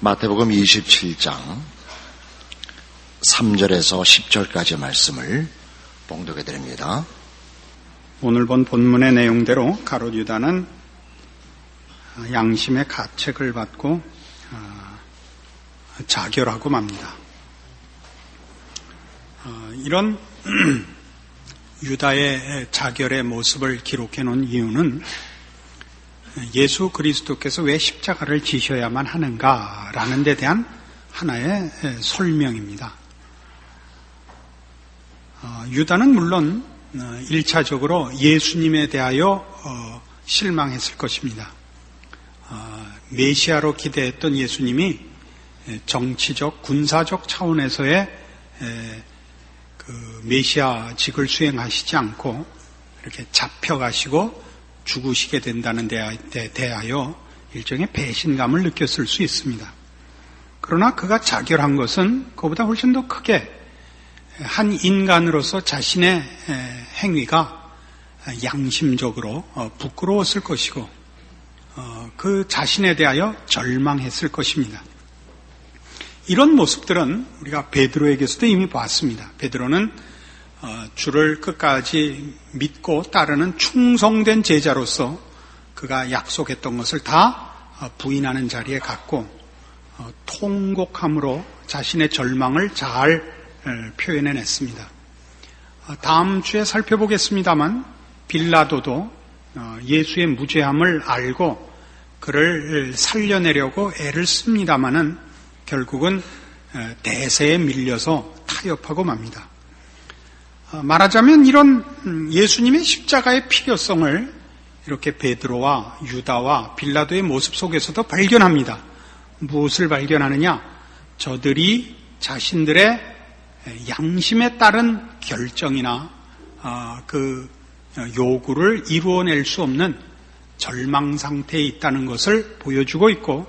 마태복음 27장 3절에서 10절까지 말씀을 봉독해 드립니다. 오늘 본 본문의 내용대로 가롯 유다는 양심의 가책을 받고 아, 자결하고 맙니다. 아, 이런 유다의 자결의 모습을 기록해 놓은 이유는 예수 그리스도께서 왜 십자가를 지셔야만 하는가라는 데 대한 하나의 설명입니다. 어, 유다는 물론 1차적으로 어, 예수님에 대하여 어, 실망했을 것입니다. 메시아로 기대했던 예수님이 정치적, 군사적 차원에서의 그 메시아직을 수행하시지 않고 이렇게 잡혀가시고 죽으시게 된다는 데 대하여 일종의 배신감을 느꼈을 수 있습니다. 그러나 그가 자결한 것은 그보다 훨씬 더 크게 한 인간으로서 자신의 행위가 양심적으로 어, 부끄러웠을 것이고 어, 그 자신에 대하여 절망했을 것입니다. 이런 모습들은 우리가 베드로에게서도 이미 봤습니다. 베드로는 어, 주를 끝까지 믿고 따르는 충성된 제자로서 그가 약속했던 것을 다 어, 부인하는 자리에 갔고 어, 통곡함으로 자신의 절망을 잘 표현해냈습니다. 다음 주에 살펴보겠습니다만 빌라도도 예수의 무죄함을 알고 그를 살려내려고 애를 씁니다마는 결국은 대세에 밀려서 타협하고 맙니다. 어, 말하자면 이런 음, 예수님의 십자가의 필요성을 이렇게 베드로와 유다와 빌라도의 모습 속에서도 발견합니다. 무엇을 발견하느냐? 저들이 자신들의 양심에 따른 결정이나 어, 그 요구를 이루어낼 수 없는 절망 상태에 있다는 것을 보여주고 있고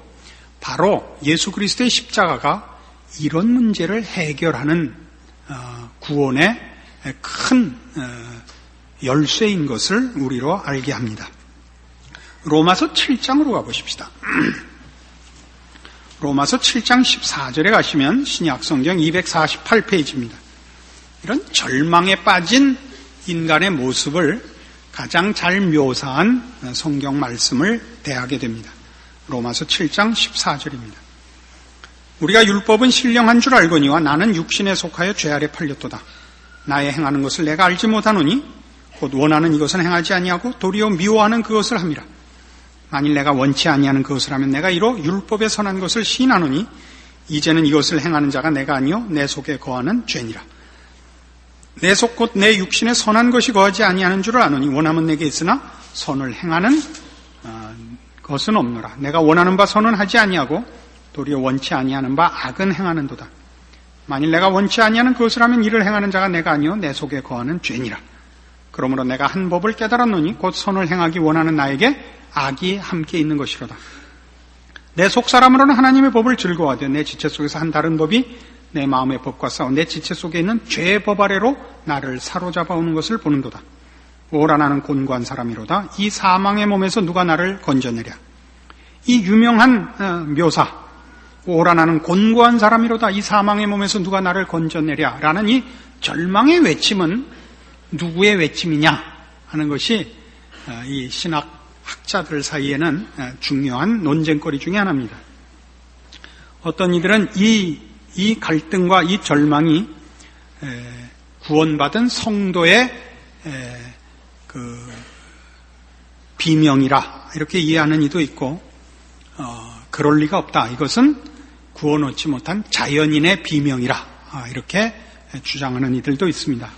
바로 예수 그리스도의 십자가가 이런 문제를 해결하는 어, 구원의 큰 어, 열쇠인 것을 우리로 알게 합니다. 로마서 7장으로 가보십시다. 로마서 7장 14절에 가시면 신약 성경 248페이지입니다. 이런 절망에 빠진 인간의 모습을 가장 잘 묘사한 성경 말씀을 대하게 됩니다. 로마서 7장 14절입니다. 우리가 율법은 신령한 줄 알거니와 나는 육신에 속하여 죄 아래 팔렸도다. 나의 행하는 것을 내가 알지 못하노니 곧 원하는 이것은 행하지 아니하고 도리어 미워하는 그것을 함이라. 만일 내가 원치 아니하는 그것을 하면 내가 이로 율법에 선한 것을 시인하노니 이제는 이것을 행하는 자가 내가 아니요 내 속에 거하는 죄니라. 내 속 곧 내 육신에 선한 것이 거하지 아니하는 줄을 아노니 원하면 내게 있으나 선을 행하는 어, 것은 없노라. 내가 원하는 바 선은 하지 아니하고 도리어 원치 아니하는 바 악은 행하는도다. 만일 내가 원치 아니하는 그것을 하면 이를 행하는 자가 내가 아니요 내 속에 거하는 죄니라. 그러므로 내가 한 법을 깨달았노니 곧 선을 행하기 원하는 나에게 악이 함께 있는 것이로다. 내 속 사람으로는 하나님의 법을 즐거워하되 내 지체 속에서 한 다른 법이 내 마음의 법과 싸워 내 지체 속에 있는 죄의 법 아래로 나를 사로잡아 오는 것을 보는도다. 오라 나는 곤고한 사람이로다. 이 사망의 몸에서 누가 나를 건져내랴. 이 유명한 어, 묘사 오라 나는 곤고한 사람이로다 이 사망의 몸에서 누가 나를 건져내랴 라는 이 절망의 외침은 누구의 외침이냐 하는 것이 어, 이 신학 학자들 사이에는 어, 중요한 논쟁거리 중의 하나입니다. 어떤 이들은 이, 이 갈등과 이 절망이 구원받은 성도의 그 비명이라 이렇게 이해하는 이도 있고 어, 그럴 리가 없다. 이것은 구원 얻지 못한 자연인의 비명이라 아, 이렇게 주장하는 이들도 있습니다.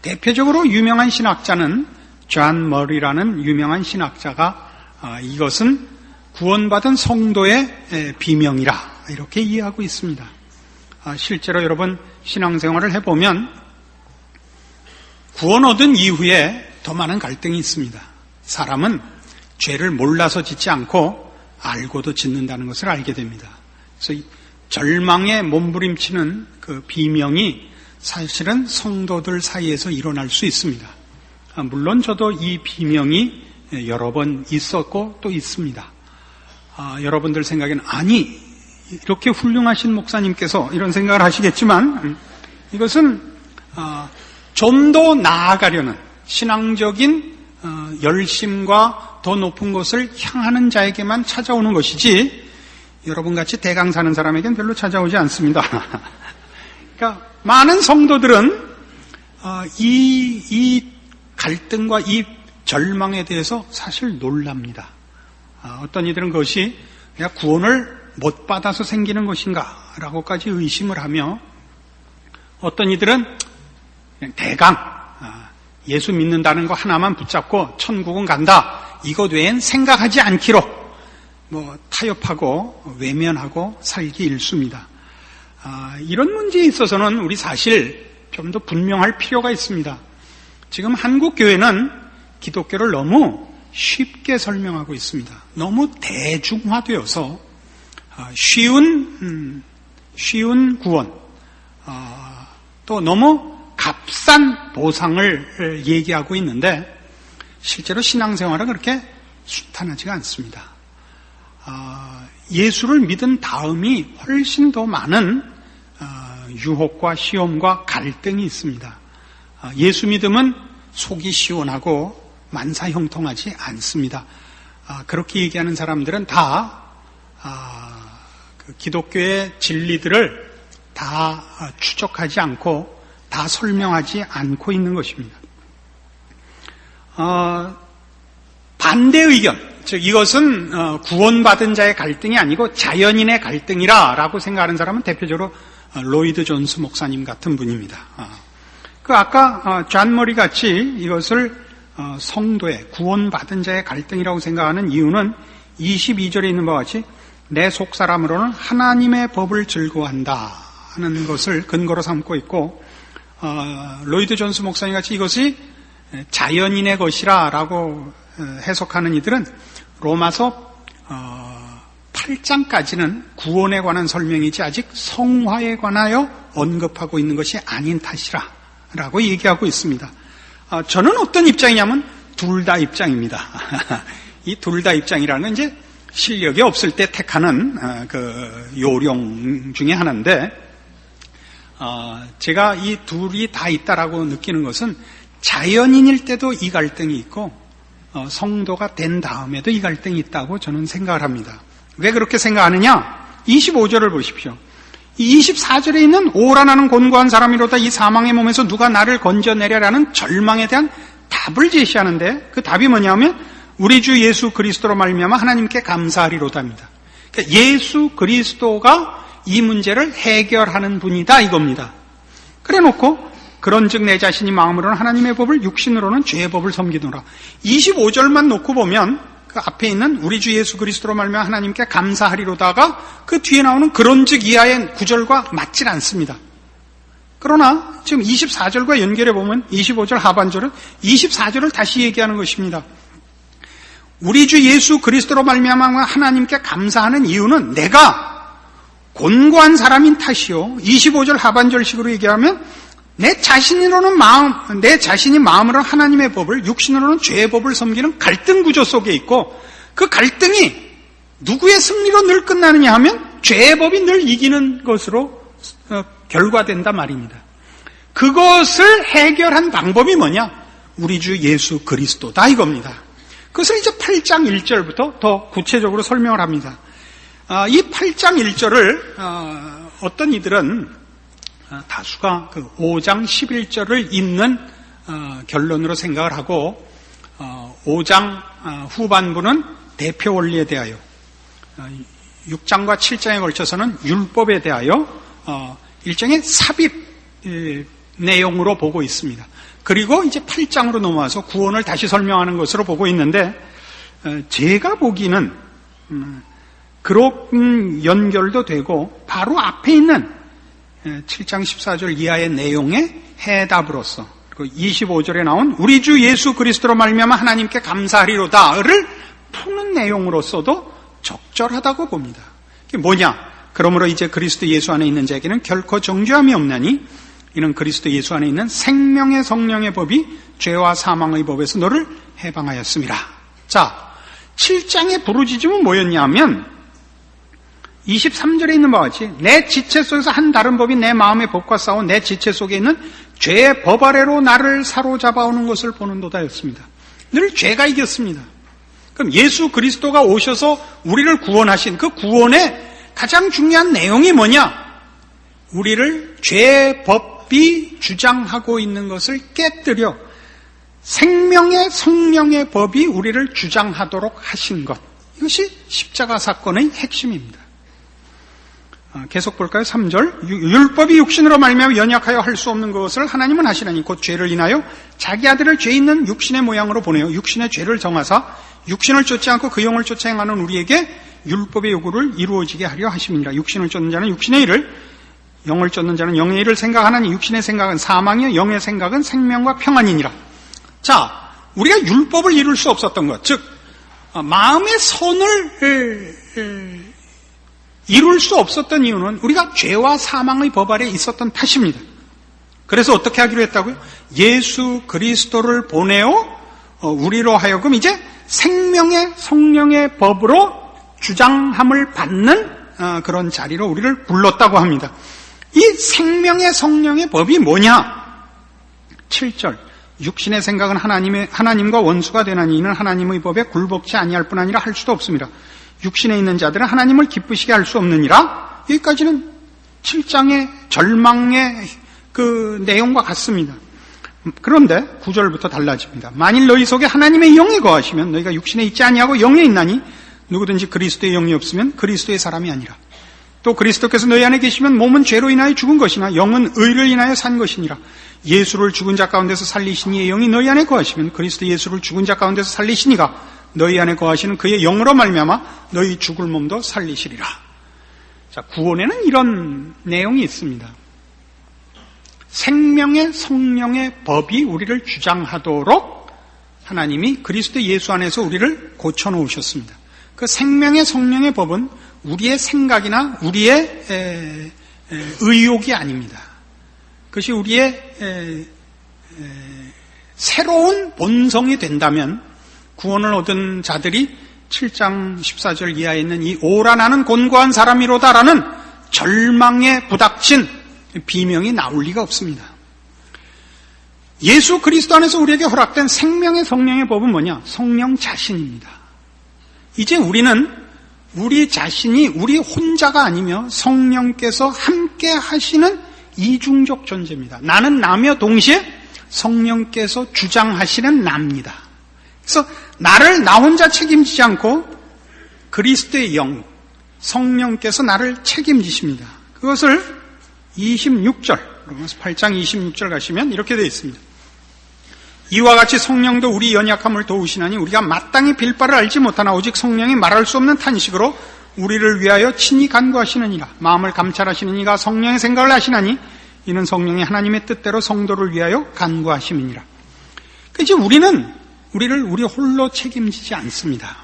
대표적으로 유명한 신학자는 존 머리라는 유명한 신학자가 아, 이것은 구원받은 성도의 비명이라 이렇게 이해하고 있습니다. 아, 실제로 여러분 신앙생활을 해보면 구원 얻은 이후에 더 많은 갈등이 있습니다. 사람은 죄를 몰라서 짓지 않고 알고도 짓는다는 것을 알게 됩니다. 그래서 절망에 몸부림치는 그 비명이 사실은 성도들 사이에서 일어날 수 있습니다. 아, 물론 저도 이 비명이 여러 번 있었고 또 있습니다. 아, 여러분들 생각에는 아니 이렇게 훌륭하신 목사님께서 이런 생각을 하시겠지만 음, 이것은 어, 좀더 나아가려는 신앙적인 어, 열심과 더 높은 것을 향하는 자에게만 찾아오는 것이지 여러분 같이 대강 사는 사람에겐 별로 찾아오지 않습니다. 그러니까 많은 성도들은 어, 이, 이 갈등과 이 절망에 대해서 사실 놀랍니다. 아, 어떤 이들은 그것이 그냥 구원을 못 받아서 생기는 것인가 라고까지 의심을 하며 어떤 이들은 대강 아, 예수 믿는다는 거 하나만 붙잡고 천국은 간다 이것 외엔 생각하지 않기로 뭐 타협하고 외면하고 살기 일쑤입니다. 아, 이런 문제에 있어서는 우리 사실 좀 더 분명할 필요가 있습니다. 지금 한국 교회는 기독교를 너무 쉽게 설명하고 있습니다. 너무 대중화되어서 아, 쉬운 음, 쉬운 구원 아, 또 너무 값싼 보상을 얘기하고 있는데 실제로 신앙생활은 그렇게 순탄하지가 않습니다. 아, 예수를 믿은 다음이 훨씬 더 많은 유혹과 시험과 갈등이 있습니다. 예수 믿음은 속이 시원하고 만사 형통하지 않습니다. 그렇게 얘기하는 사람들은 다그 기독교의 진리들을 다 추적하지 않고 다 설명하지 않고 있는 것입니다. 어, 반대 의견, 즉 이것은 어, 구원받은 자의 갈등이 아니고 자연인의 갈등이라라고 생각하는 사람은 대표적으로 어, 로이드 존스 목사님 같은 분입니다. 어, 그 아까 존 머리 같이 이것을 성도의 구원받은 자의 갈등이라고 생각하는 이유는 22절에 있는 바와 같이 내 속 사람으로는 하나님의 법을 즐거워한다 하는 것을 근거로 삼고 있고 로이드 존스 목사님 같이 이것이 자연인의 것이라라고 해석하는 이들은 로마서 8장까지는 구원에 관한 설명이지 아직 성화에 관하여 언급하고 있는 것이 아닌 탓이라 라고 얘기하고 있습니다. 어, 저는 어떤 입장이냐면 둘 다 입장입니다. 이 둘 다 입장이라는 건 이제 실력이 없을 때 택하는 어, 그 요령 중에 하나인데 어, 제가 이 둘이 다 있다라고 느끼는 것은 자연인일 때도 이 갈등이 있고 성도가 된 다음에도 이 갈등이 있다고 저는 생각을 합니다. 왜 그렇게 생각하느냐? 25절을 보십시오. 24절에 있는 오라 나는 곤고한 사람이로다 이 사망의 몸에서 누가 나를 건져내려라는 절망에 대한 답을 제시하는데 그 답이 뭐냐면 우리 주 예수 그리스도로 말미암아 하나님께 감사하리로다입니다. 그러니까 예수 그리스도가 이 문제를 해결하는 분이다 이겁니다. 그래놓고 그런즉 내 자신이 마음으로는 하나님의 법을 육신으로는 죄의 법을 섬기노라. 25절만 놓고 보면 그 앞에 있는 우리 주 예수 그리스도로 말며 하나님께 감사하리로다가 그 뒤에 나오는 그런즉 이하의 구절과 맞질 않습니다. 그러나 지금 24절과 연결해 보면 25절 하반절은 24절을 다시 얘기하는 것입니다. 우리 주 예수 그리스도로 말미암아 하나님께 감사하는 이유는 내가 곤고한 사람인 탓이요. 25절 하반절식으로 얘기하면 내 자신으로는 마음, 내 자신이 마음으로 하나님의 법을, 육신으로는 죄의 법을 섬기는 갈등 구조 속에 있고, 그 갈등이 누구의 승리로 늘 끝나느냐 하면 죄의 법이 늘 이기는 것으로 어, 결과된다 말입니다. 그것을 해결한 방법이 뭐냐? 우리 주 예수 그리스도다 이겁니다. 그것을 이제 8장 1절부터 더 구체적으로 설명을 합니다. 아, 이 8장 1절을 어, 어떤 이들은 어, 다수가 그 5장 11절을 잇는 어, 결론으로 생각을 하고 5장 어, 후반부는 대표 원리에 대하여 6장과 7장에 걸쳐서는 율법에 대하여 일종의 삽입 내용으로 보고 있습니다. 그리고 이제 8장으로 넘어와서 구원을 다시 설명하는 것으로 보고 있는데 제가 보기는 음, 그런 연결도 되고 바로 앞에 있는 7장 예, 14절 이하의 내용의 해답으로서 그리고 25절에 나온 우리 주 예수 그리스도로 말미암아 하나님께 감사하리로다를 푸는 내용으로서도 적절하다고 봅니다. 그게 뭐냐? 그러므로 이제 그리스도 예수 안에 있는 자에게는 결코 정죄함이 없나니 이는 그리스도 예수 안에 있는 생명의 성령의 법이 죄와 사망의 법에서 너를 해방하였습니다. 자, 7장의 부르짖음은 뭐였냐면 23절에 있는 바와 같이 내 지체 속에서 한 다른 법이 내 마음의 법과 싸워 내 지체 속에 있는 죄의 법 아래로 나를 사로잡아오는 것을 보는도다였습니다. 늘 죄가 이겼습니다. 그럼 예수 그리스도가 오셔서 우리를 구원하신 그 구원의 가장 중요한 내용이 뭐냐? 우리를 죄의 법이 주장하고 있는 것을 깨뜨려 생명의 성령의 법이 우리를 주장하도록 하신 것. 이것이 십자가 사건의 핵심입니다. 아, 계속 볼까요? 3절. 율법이 육신으로 말미암아 연약하여 할 수 없는 것을 하나님은 하시나니 곧 죄를 인하여 자기 아들을 죄 있는 육신의 모양으로 보내요. 육신의 죄를 정하사 육신을 쫓지 않고 그 영을 쫓아 행하는 우리에게 율법의 요구를 이루어지게 하려 하심이니라. 육신을 쫓는 자는 육신의 일을 영을 쫓는 자는 영의 일을 생각하나니 육신의 생각은 사망이요 영의 생각은 생명과 평안이니라. 자, 우리가 율법을 이룰 수 없었던 것, 즉 어, 마음의 선을 이룰 수 없었던 이유는 우리가 죄와 사망의 법 아래 있었던 탓입니다. 그래서 어떻게 하기로 했다고요? 예수 그리스도를 보내어 어, 우리로 하여금 이제 생명의 성령의 법으로 주장함을 받는 어, 그런 자리로 우리를 불렀다고 합니다. 이 생명의 성령의 법이 뭐냐? 7절. 육신의 생각은 하나님의, 하나님과 원수가 되나니 이는 하나님의 법에 굴복치 아니할 뿐 아니라 할 수도 없습니다. 육신에 있는 자들은 하나님을 기쁘시게 할 수 없느니라. 여기까지는 7장의 절망의 그 내용과 같습니다. 그런데 9절부터 달라집니다. 만일 너희 속에 하나님의 영이 거하시면 너희가 육신에 있지 아니하고 영에 있나니 누구든지 그리스도의 영이 없으면 그리스도의 사람이 아니라. 또 그리스도께서 너희 안에 계시면 몸은 죄로 인하여 죽은 것이나 영은 의를 인하여 산 것이니라. 예수를 죽은 자 가운데서 살리신 이의 영이 너희 안에 거하시면 그리스도 예수를 죽은 자 가운데서 살리시니가 너희 안에 거하시는 그의 영으로 말미암아 너희 죽을 몸도 살리시리라. 자, 구원에는 이런 내용이 있습니다. 생명의 성령의 법이 우리를 주장하도록 하나님이 그리스도 예수 안에서 우리를 고쳐 놓으셨습니다. 그 생명의 성령의 법은 우리의 생각이나 우리의 의욕이 아닙니다. 그것이 우리의 에, 새로운 본성이 된다면 구원을 얻은 자들이 7장 14절 이하에 있는 이 오라 나는 곤고한 사람이로다라는 절망에 부닥친 비명이 나올 리가 없습니다. 예수 그리스도 안에서 우리에게 허락된 생명의 성령의 법은 뭐냐? 성령 자신입니다. 이제 우리는 우리 자신이 우리 혼자가 아니며 성령께서 함께 하시는 이중적 존재입니다. 나는 나며 동시에 성령께서 주장하시는 나입니다. 그래서 나를 나 혼자 책임지지 않고 그리스도의 영, 성령께서 나를 책임지십니다. 그것을 26절, 로마서 8장 26절 가시면 이렇게 되어 있습니다. 이와 같이 성령도 우리 연약함을 도우시나니 우리가 마땅히 빌 바를 알지 못하나 오직 성령이 말할 수 없는 탄식으로 우리를 위하여 친히 간구하시느니라. 마음을 감찰하시는 이가 성령의 생각을 하시나니 이는 성령이 하나님의 뜻대로 성도를 위하여 간구하심이니라. 그 이제 우리는 우리를 우리 홀로 책임지지 않습니다.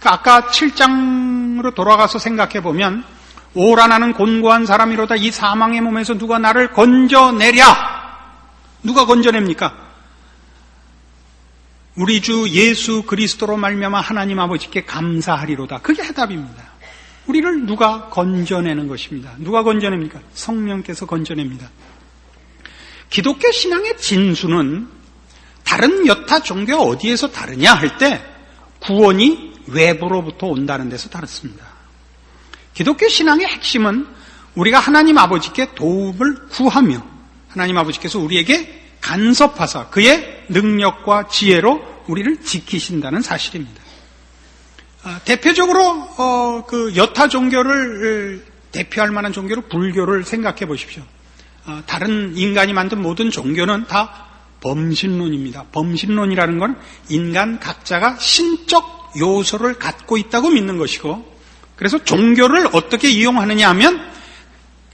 그 아까 7장으로 돌아가서 생각해 보면 오라 나는 곤고한 사람이로다 이 사망의 몸에서 누가 나를 건져내랴 누가 건져냅니까? 우리 주 예수 그리스도로 말미암아 하나님 아버지께 감사하리로다. 그게 해답입니다. 우리를 누가 건져내는 것입니다. 누가 건져냅니까? 성령께서 건져냅니다. 기독교 신앙의 진수는 다른 여타 종교 어디에서 다르냐 할 때 구원이 외부로부터 온다는 데서 다릅니다. 기독교 신앙의 핵심은 우리가 하나님 아버지께 도움을 구하며 하나님 아버지께서 우리에게 간섭하사 그의 능력과 지혜로 우리를 지키신다는 사실입니다. 아, 대표적으로 어, 그 여타 종교를 대표할 만한 종교로 불교를 생각해 보십시오. 아, 다른 인간이 만든 모든 종교는 다 범신론입니다. 범신론이라는 건 인간 각자가 신적 요소를 갖고 있다고 믿는 것이고, 그래서 종교를 어떻게 이용하느냐 하면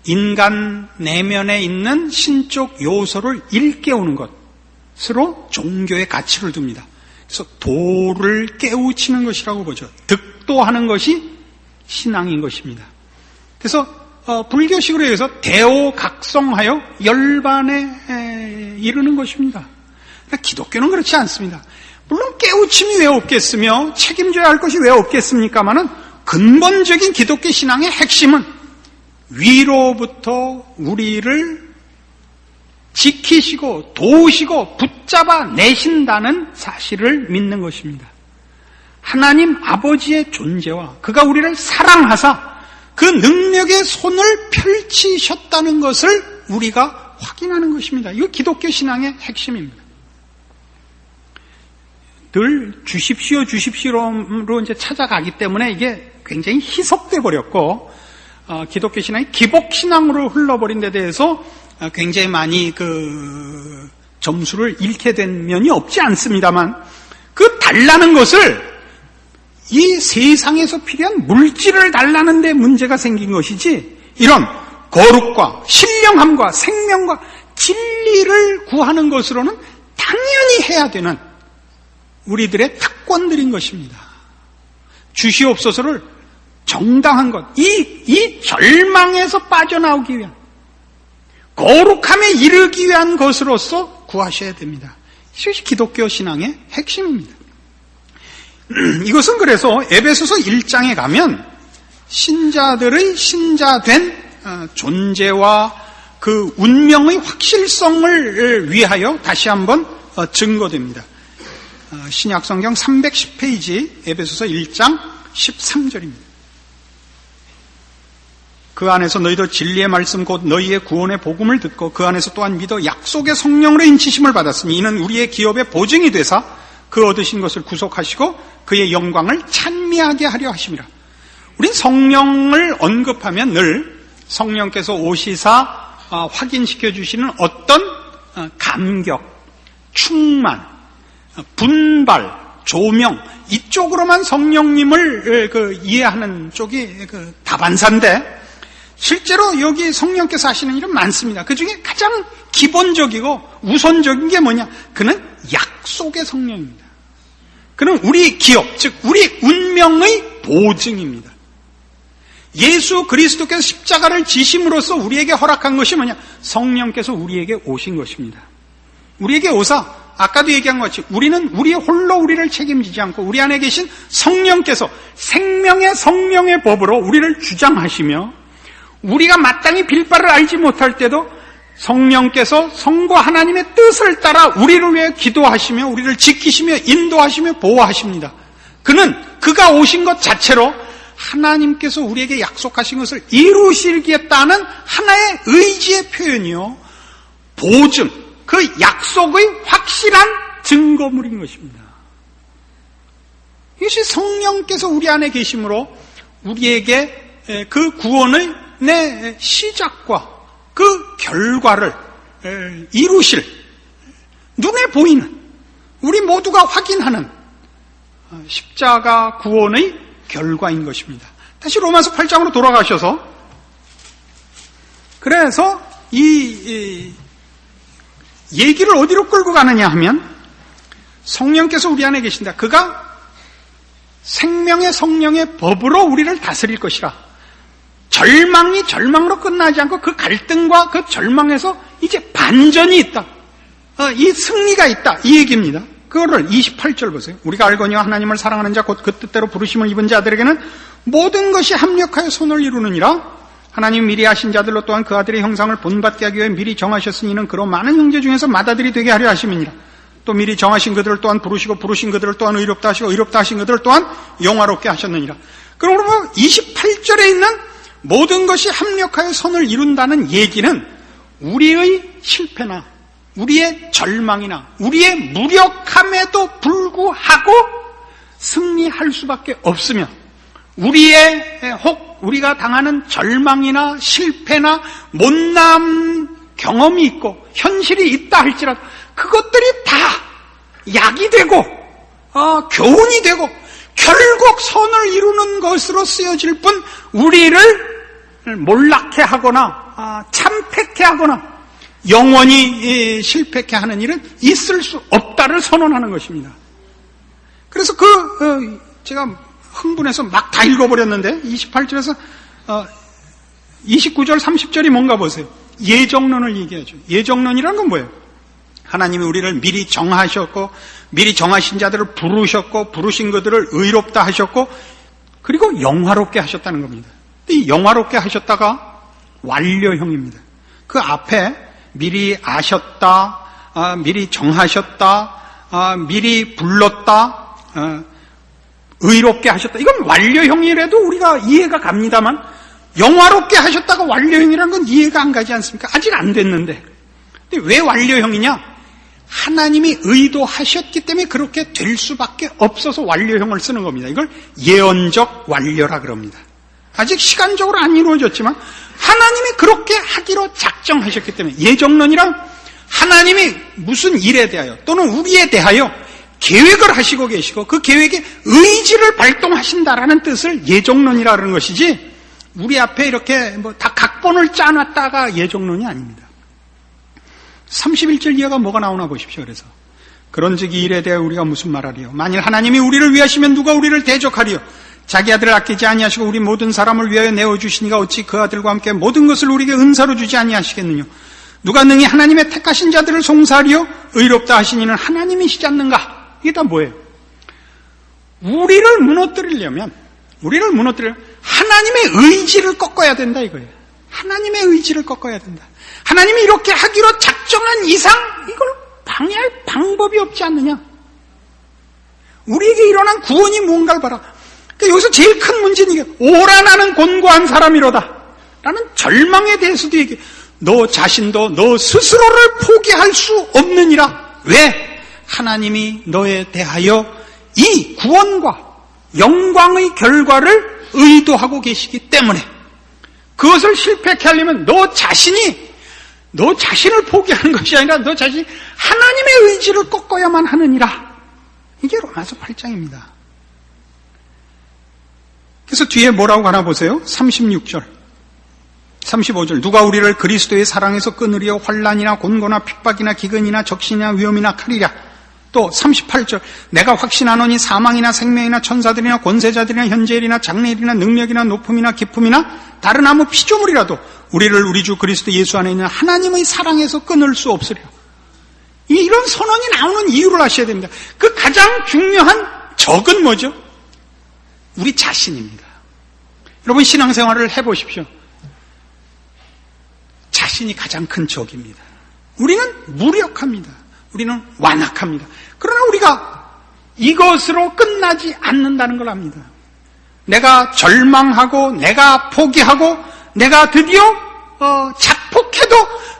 인간 내면에 있는 신적 요소를 일깨우는 것으로 종교의 가치를 둡니다. 그래서 도를 깨우치는 것이라고 보죠. 득도하는 것이 신앙인 것입니다. 그래서 어, 불교식으로 해서 대오각성하여 열반에 이르는 것입니다. 그러니까 기독교는 그렇지 않습니다. 물론 깨우침이 왜 없겠으며 책임져야 할 것이 왜 없겠습니까마는 근본적인 기독교 신앙의 핵심은 위로부터 우리를 지키시고 도우시고 붙잡아 내신다는 사실을 믿는 것입니다. 하나님 아버지의 존재와 그가 우리를 사랑하사 그 능력의 손을 펼치셨다는 것을 우리가 확인하는 것입니다. 이거 기독교 신앙의 핵심입니다. 늘 주십시오, 주십시오로 이제 찾아가기 때문에 이게 굉장히 희석돼 버렸고, 어, 기독교 신앙이 기복 신앙으로 흘러버린 데 대해서 어, 굉장히 많이 그 점수를 잃게 된 면이 없지 않습니다만, 그 달라는 것을 이 세상에서 필요한 물질을 달라는 데 문제가 생긴 것이지, 이런 거룩과 신령함과 생명과 진리를 구하는 것으로는 당연히 해야 되는 우리들의 특권들인 것입니다. 주시옵소서를 정당한 것, 이, 이 절망에서 빠져나오기 위한, 거룩함에 이르기 위한 것으로서 구하셔야 됩니다. 이것이 기독교 신앙의 핵심입니다. 이것은 그래서 에베소서 1장에 가면 신자들의 신자된 어, 존재와 그 운명의 확실성을 위하여 다시 한번 어, 증거됩니다. 어, 신약 성경 310페이지 에베소서 1장 13절입니다. 그 안에서 너희도 진리의 말씀 곧 너희의 구원의 복음을 듣고 그 안에서 또한 믿어 약속의 성령으로 인치심을 받았으니 이는 우리의 기업의 보증이 되사 그 얻으신 것을 구속하시고 그의 영광을 찬미하게 하려 하심이라. 우린 성령을 언급하면 늘 성령께서 오시사 어, 확인시켜 주시는 어떤 어, 감격, 충만, 어, 분발, 조명 이쪽으로만 성령님을 그 이해하는 쪽이 그 다반사인데 실제로 여기 성령께서 하시는 일은 많습니다. 그 중에 가장 기본적이고 우선적인 게 뭐냐? 그는 약속의 성령입니다. 그는 우리 기업, 즉 우리 운명의 보증입니다. 예수 그리스도께서 십자가를 지심으로써 우리에게 허락한 것이 뭐냐? 성령께서 우리에게 오신 것입니다. 우리에게 오사 아까도 얘기한 것 같이 우리는 우리 홀로 우리를 책임지지 않고 우리 안에 계신 성령께서 생명의 성령의 법으로 우리를 주장하시며 우리가 마땅히 빌바를 알지 못할 때도 성령께서 성과 하나님의 뜻을 따라 우리를 위해 기도하시며 우리를 지키시며 인도하시며 보호하십니다. 그는 그가 오신 것 자체로 하나님께서 우리에게 약속하신 것을 이루시겠다는 하나의 의지의 표현이요. 보증, 그 약속의 확실한 증거물인 것입니다. 이것이 성령께서 우리 안에 계심으로 우리에게 그 구원의 내 시작과 그 결과를 이루실 눈에 보이는 우리 모두가 확인하는 어, 십자가 구원의 결과인 것입니다. 다시 로마서 8장으로 돌아가셔서 그래서 이, 이 얘기를 어디로 끌고 가느냐 하면 성령께서 우리 안에 계신다. 그가 생명의 성령의 법으로 우리를 다스릴 것이라. 절망이 절망으로 끝나지 않고 그 갈등과 그 절망에서 이제 반전이 있다. 어, 이 승리가 있다. 이 얘기입니다. 그거를 28절 보세요. 우리가 알거니와 하나님을 사랑하는 자 곧 그 뜻대로 부르심을 입은 자들에게는 모든 것이 합력하여 손을 이루느니라. 하나님 미리 하신 자들로 또한 그 아들의 형상을 본받게 하기 위해 미리 정하셨으니 이는 그로 많은 형제 중에서 맏아들이 되게 하려 하심이니라. 또 미리 정하신 그들을 또한 부르시고 부르신 그들을 또한 의롭다 하시고 의롭다 하신 그들을 또한 영화롭게 하셨느니라. 그러므로 28절에 있는 모든 것이 합력하여 선을 이룬다는 얘기는 우리의 실패나 우리의 절망이나 우리의 무력함에도 불구하고 승리할 수밖에 없으면 우리의 혹 우리가 당하는 절망이나 실패나 못남 경험이 있고 현실이 있다 할지라도 그것들이 다 약이 되고 어, 교훈이 되고 결국 선을 이루는 것으로 쓰여질 뿐 우리를 몰락해 하거나 아, 참패케 하거나 영원히 실패케 하는 일은 있을 수 없다를 선언하는 것입니다. 그래서 그 어, 제가 흥분해서 막 다 읽어버렸는데 28절에서 29절 30절이 뭔가 보세요. 예정론을 얘기하죠. 예정론이라는 건 뭐예요? 하나님이 우리를 미리 정하셨고 미리 정하신 자들을 부르셨고 부르신 그들을 의롭다 하셨고 그리고 영화롭게 하셨다는 겁니다. 이 영화롭게 하셨다가 완료형입니다. 그 앞에 미리 아셨다, 아, 미리 정하셨다, 아, 미리 불렀다, 아, 의롭게 하셨다. 이건 완료형이라도 우리가 이해가 갑니다만 영화롭게 하셨다가 완료형이라는 건 이해가 안 가지 않습니까? 아직 안 됐는데. 근데 왜 완료형이냐? 하나님이 의도하셨기 때문에 그렇게 될 수밖에 없어서 완료형을 쓰는 겁니다. 이걸 예언적 완료라 그럽니다. 아직 시간적으로 안 이루어졌지만 하나님이 그렇게 하기로 작정하셨기 때문에 예정론이란 하나님이 무슨 일에 대하여 또는 우리에 대하여 계획을 하시고 계시고 그 계획에 의지를 발동하신다라는 뜻을 예정론이라 그러는 것이지 우리 앞에 이렇게 뭐 다 각본을 짜놨다가 예정론이 아닙니다. 31절 이하가 뭐가 나오나 보십시오. 그래서 그런즉 이 일에 대해 우리가 무슨 말하리요? 만일 하나님이 우리를 위하시면 누가 우리를 대적하리요? 자기 아들을 아끼지 아니하시고 우리 모든 사람을 위하여 내어 주시니가 어찌 그 아들과 함께 모든 것을 우리에게 은사로 주지 아니하시겠느냐? 누가 능히 하나님의 택하신 자들을 송사하리요? 의롭다 하시니는 하나님이시지 않는가? 이게 다 뭐예요? 우리를 무너뜨리려면 우리를 무너뜨려 하나님의 의지를 꺾어야 된다 이거예요. 하나님의 의지를 꺾어야 된다. 하나님이 이렇게 하기로 작정한 이상 이걸 방해할 방법이 없지 않느냐? 우리에게 일어난 구원이 무언가를 봐라. 그러니까 여기서 제일 큰 문제는 이게 오라 나는 곤고한 사람이로다. 라는 절망에 대해서도 얘기. 너 자신도 너 스스로를 포기할 수 없느니라. 왜? 하나님이 너에 대하여 이 구원과 영광의 결과를 의도하고 계시기 때문에 그것을 실패케 하려면 너 자신이 너 자신을 포기하는 것이 아니라 너 자신이 하나님의 의지를 꺾어야만 하느니라. 이게 로마서 8장입니다. 그래서 뒤에 뭐라고 하나 보세요. 36절. 35절. 누가 우리를 그리스도의 사랑에서 끊으려 환란이나 곤고나 핍박이나 기근이나 적신이나 위험이나 칼이랴. 또 38절. 내가 확신하노니 사망이나 생명이나 천사들이나 권세자들이나 현재일이나 장래일이나 능력이나 높음이나 기품이나 다른 아무 피조물이라도 우리를 우리 주 그리스도 예수 안에 있는 하나님의 사랑에서 끊을 수 없으려. 이런 선언이 나오는 이유를 아셔야 됩니다. 그 가장 중요한 적은 뭐죠? 우리 자신입니다. 여러분 신앙생활을 해보십시오. 자신이 가장 큰 적입니다. 우리는 무력합니다. 우리는 완악합니다. 그러나 우리가 이것으로 끝나지 않는다는 걸 압니다. 내가 절망하고 내가 포기하고 내가 드디어 어, 자폭해도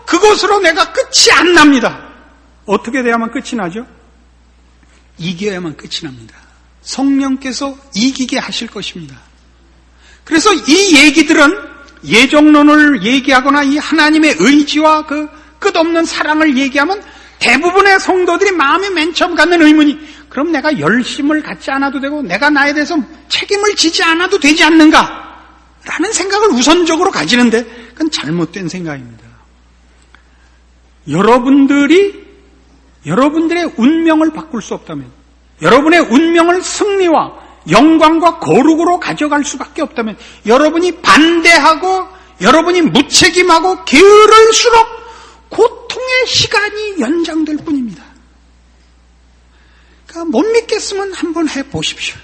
그것으로 내가 끝이 안 납니다. 어떻게 돼야만 끝이 나죠? 이겨야만 끝이 납니다. 성령께서 이기게 하실 것입니다. 그래서 이 얘기들은 예정론을 얘기하거나 이 하나님의 의지와 그 끝없는 사랑을 얘기하면 대부분의 성도들이 마음에 맨 처음 갖는 의문이 그럼 내가 열심을 갖지 않아도 되고 내가 나에 대해서 책임을 지지 않아도 되지 않는가? 라는 생각을 우선적으로 가지는데 그건 잘못된 생각입니다. 여러분들이 여러분들의 운명을 바꿀 수 없다면 여러분의 운명을 승리와 영광과 거룩으로 가져갈 수밖에 없다면 여러분이 반대하고 여러분이 무책임하고 게으를수록 고통의 시간이 연장될 뿐입니다. 그러니까 못 믿겠으면 한번 해 보십시오.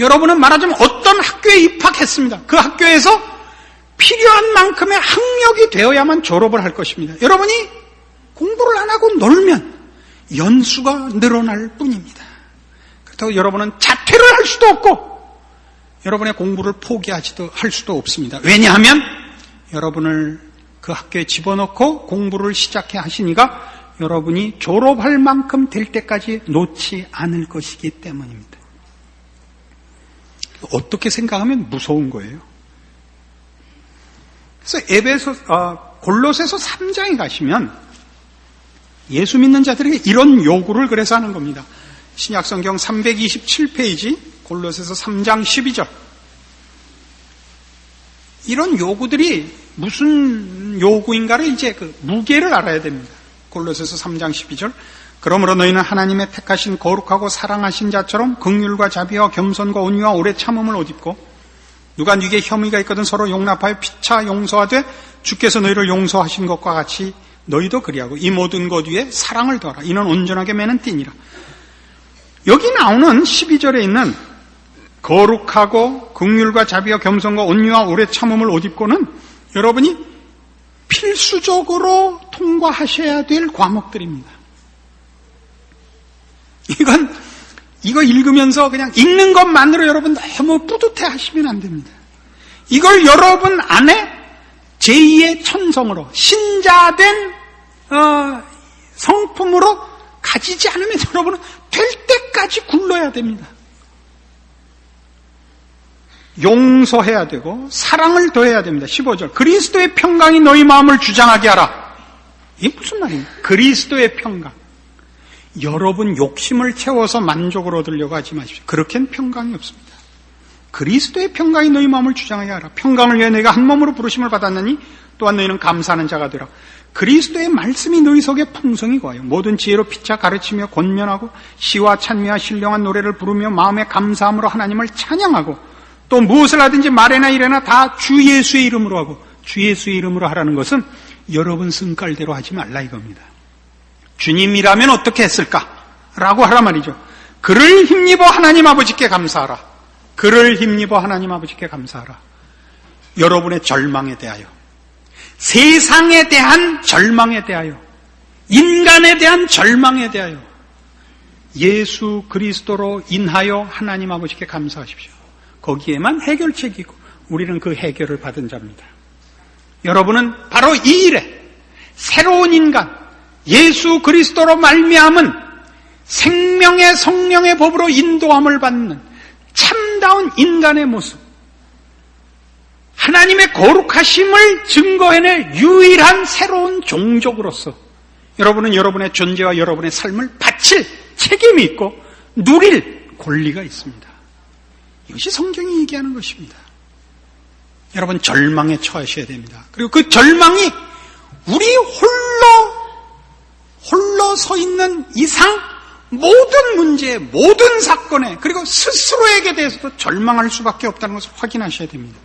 여러분은 말하자면 어떤 학교에 입학했습니다. 그 학교에서 필요한 만큼의 학력이 되어야만 졸업을 할 것입니다. 여러분이 공부를 안 하고 놀면 연수가 늘어날 뿐입니다. 그렇다고 여러분은 자퇴를 할 수도 없고 여러분의 공부를 포기하지도 할 수도 없습니다. 왜냐하면 여러분을 그 학교에 집어넣고 공부를 시작해 하시니까 여러분이 졸업할 만큼 될 때까지 놓지 않을 것이기 때문입니다. 어떻게 생각하면 무서운 거예요. 그래서 에베소 아, 골로새서 3장에 가시면 예수 믿는 자들에게 이런 요구를 그래서 하는 겁니다. 신약성경 327페이지 골로새서 3장 12절. 이런 요구들이 무슨 요구인가를 이제 그 무게를 알아야 됩니다. 골로새서 3장 12절. 그러므로 너희는 하나님의 택하신 거룩하고 사랑하신 자처럼 극률과 자비와 겸손과 온유와 오래 참음을 옷 입고 누가 네게 혐의가 있거든 서로 용납하여 피차 용서하되 주께서 너희를 용서하신 것과 같이 너희도 그리하고 이 모든 것 위에 사랑을 더하라. 이는 온전하게 매는 띠니라. 여기 나오는 12절에 있는 거룩하고 극률과 자비와 겸손과 온유와 오래 참음을 옷 입고는 여러분이 필수적으로 통과하셔야 될 과목들입니다. 이건 이거 읽으면서 그냥 읽는 것만으로 여러분 너무 뿌듯해 하시면 안 됩니다. 이걸 여러분 안에 제2의 천성으로 신자된 어, 성품으로 가지지 않으면 여러분은 될 때까지 굴러야 됩니다. 용서해야 되고 사랑을 더해야 됩니다. 15절 그리스도의 평강이 너희 마음을 주장하게 하라. 이게 무슨 말입니까? 그리스도의 평강. 여러분 욕심을 채워서 만족을 얻으려고 하지 마십시오. 그렇게는 평강이 없습니다. 그리스도의 평강이 너희 마음을 주장하게 하라. 평강을 위해 너희가 한 몸으로 부르심을 받았느니 또한 너희는 감사하는 자가 되라. 그리스도의 말씀이 너희 속에 풍성히 거하여 모든 지혜로 피차 가르치며 권면하고 시와 찬미와 신령한 노래를 부르며 마음의 감사함으로 하나님을 찬양하고 또 무엇을 하든지 말에나 이래나 다 주 예수의 이름으로 하고 주 예수의 이름으로 하라는 것은 여러분 성깔대로 하지 말라 이겁니다. 주님이라면 어떻게 했을까? 라고 하라 말이죠. 그를 힘입어 하나님 아버지께 감사하라. 그를 힘입어 하나님 아버지께 감사하라. 여러분의 절망에 대하여, 세상에 대한 절망에 대하여, 인간에 대한 절망에 대하여, 예수 그리스도로 인하여 하나님 아버지께 감사하십시오. 거기에만 해결책이고, 우리는 그 해결을 받은 자입니다. 여러분은 바로 이 일에 새로운 인간, 예수 그리스도로 말미암은 생명의 성령의 법으로 인도함을 받는 참다운 인간의 모습, 하나님의 거룩하심을 증거해낼 유일한 새로운 종족으로서 여러분은 여러분의 존재와 여러분의 삶을 바칠 책임이 있고 누릴 권리가 있습니다. 이것이 성경이 얘기하는 것입니다. 여러분 절망에 처하셔야 됩니다. 그리고 그 절망이 우리 홀로 홀로 서 있는 이상 모든 문제, 모든 사건에 그리고 스스로에게 대해서도 절망할 수밖에 없다는 것을 확인하셔야 됩니다.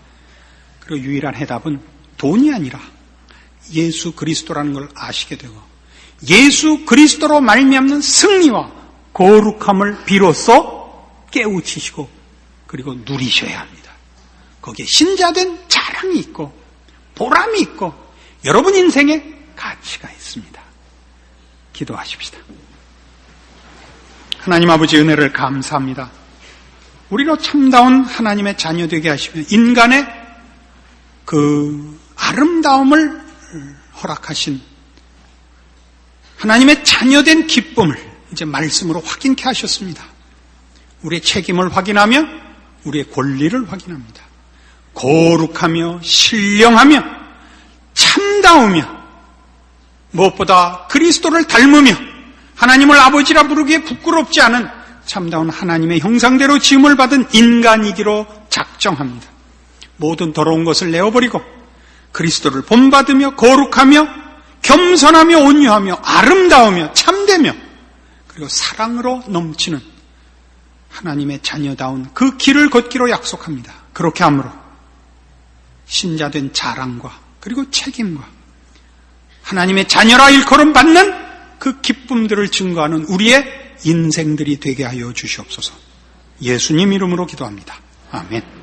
그리고 유일한 해답은 돈이 아니라 예수 그리스도라는 걸 아시게 되고 예수 그리스도로 말미암는 승리와 거룩함을 비로소 깨우치시고 그리고 누리셔야 합니다. 거기에 신자된 자랑이 있고 보람이 있고 여러분 인생에 가치가 있습니다. 기도하십시다. 하나님 아버지 은혜를 감사합니다. 우리로 참다운 하나님의 자녀 되게 하시며 인간의 그 아름다움을 허락하신 하나님의 자녀된 기쁨을 이제 말씀으로 확인케 하셨습니다. 우리의 책임을 확인하며 우리의 권리를 확인합니다. 거룩하며 신령하며 참다우며 무엇보다 그리스도를 닮으며 하나님을 아버지라 부르기에 부끄럽지 않은 참다운 하나님의 형상대로 지음을 받은 인간이기로 작정합니다. 모든 더러운 것을 내어버리고 그리스도를 본받으며 거룩하며 겸손하며 온유하며 아름다우며 참되며 그리고 사랑으로 넘치는 하나님의 자녀다운 그 길을 걷기로 약속합니다. 그렇게 함으로 신자된 자랑과 그리고 책임과 하나님의 자녀라 일컬음 받는 그 기쁨들을 증거하는 우리의 인생들이 되게 하여 주시옵소서. 예수님 이름으로 기도합니다. 아멘.